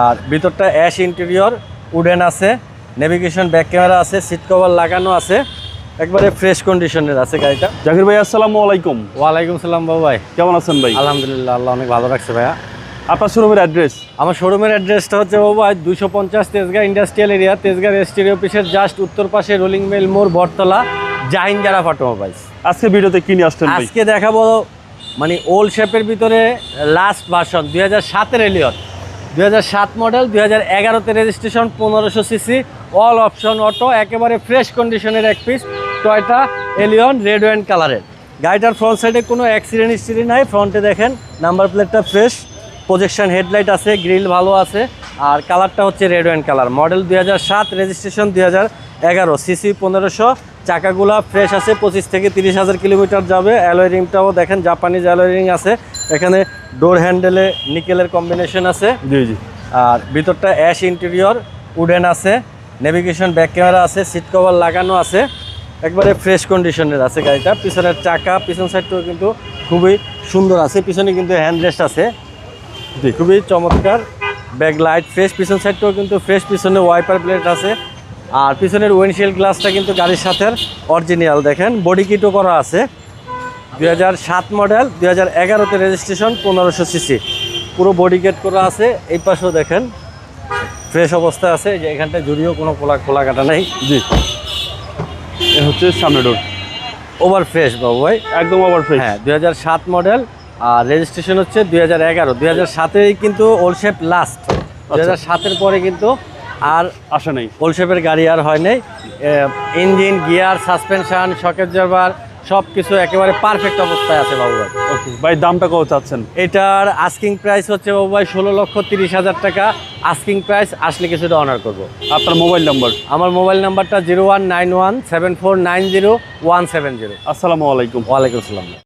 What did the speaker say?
আর ভিতরটা ash interior wooden আছে navigation back camera আছে সিট কভার লাগানো আছে একবারে ফ্রেশ কন্ডিশনের আছে গাড়িটা। জাকির ভাই আসসালামু আলাইকুম। ওয়ালাইকুম সালাম বাবু ভাই। কেমন আছেন ভাই? আলহামদুলিল্লাহ আল্লাহ অনেক ভালো রাখছে ভাইয়া। আপনার শোরুমের অ্যাড্রেস আমার শোরুমের অ্যাড্রেসটা হচ্ছে বাবু ভাই দুশো পঞ্চাশ Tejgaon industrial area Tejgaon registry অফিসের জাস্ট উত্তর পাশে রোলিং মেল মোড় বটতলা জাহিন জারা অটোমোবাইলস আজকে ভিডিওতে কিনে আসছেন আজকে দেখাবো মানে ওল্ড শেপের ভিতরে লাস্ট ভার্সন দুই হাজার সাতের এলিয়ন দুই মডেল দুই হাজার রেজিস্ট্রেশন পনেরোশো সিসি অল অপশন অটো একেবারে ফ্রেশ কন্ডিশনের এক piece Toyota Allion red and কালারের গাড়িটার ফ্রন্ট সাইডে কোনো অ্যাক্সিডেন্ট হিস্ট্রি নাই ফ্রন্টে দেখেন নাম্বার প্লেটটা ফ্রেশ প্রজেকশন হেডলাইট আছে গ্রিল ভালো আছে, আর কালারটা হচ্ছে রেড অ্যান্ড কালার মডেল দুই হাজার সাত রেজিস্ট্রেশন দুই এগারো সিসি পনেরোশো, চাকাগুলা ফ্রেশ আছে, পঁচিশ থেকে তিরিশ হাজার কিলোমিটার যাবে অ্যালয় রিংটাও দেখেন জাপানিজ অ্যালয় রিং আছে এখানে ডোর হ্যান্ডেলে নিকেলের কম্বিনেশন আছে। জি জি। আর ভিতরটা অ্যাশ ইন্টেরিয়র উডেন আছে। নেভিগেশন ব্যাক ক্যামেরা আছে সিট কভার লাগানো আছে। একবারে ফ্রেশ কন্ডিশনের আছে গাড়িটা। পিছনের চাকা পিছন সাইডটাও কিন্তু খুবই সুন্দর আছে। পিছনে কিন্তু হ্যান্ডরেস্ট আছে। জি। খুবই চমৎকার। ব্যাক লাইট ফ্রেশ পিছন সাইডটাও কিন্তু ফ্রেশ পিছনে ওয়াইপার প্লেট আছে। আর পিছনের উইন্ডশিল্ড গ্লাসটা কিন্তু গাড়ির সাথে অরিজিনাল দেখেন। বডি কিটও করা আছে। দুই সাত মডেল দুই হাজার এগারোতে রেজিস্ট্রেশন পনেরোশো সিসি পুরো বডি গেট করা আছে এই পাশেও দেখেন ফ্রেশ অবস্থায় আছে যে এখানটায় জুড়িও কোনো খোলা খোলা কাটা নেই। জি। এ হচ্ছে সামনে ডোর ওভার ফ্রেশ বাবু ভাই। একদম ওভার ফ্রেশ হ্যাঁ দুই হাজার সাত মডেল আর রেজিস্ট্রেশন হচ্ছে দুই হাজার এগারো। দুই হাজার সাতেই কিন্তু ওল্ড শেপ লাস্ট দুই হাজার সাতের পরে কিন্তু আর আসে নাই। ওল্ড শেপের গাড়ি আর হয় নাই। ইঞ্জিন গিয়ার সাসপেনশন শকের জারবার সব কিছু একেবারে পারফেক্ট অবস্থায় আছে বাবু ভাই। ওকে ভাই দামটা কত চাচ্ছেন? এটার আস্কিং প্রাইস হচ্ছে বাবু ভাই ষোলো লক্ষ তিরিশ হাজার টাকা। আস্কিং প্রাইস আসলে কিছুটা অনার করব। আপনার মোবাইল নাম্বার আমার মোবাইল নাম্বারটা zero one nine one seven four nine zero one seven zero আসসালামু আলাইকুম। ওয়ালাইকুম আসসালাম।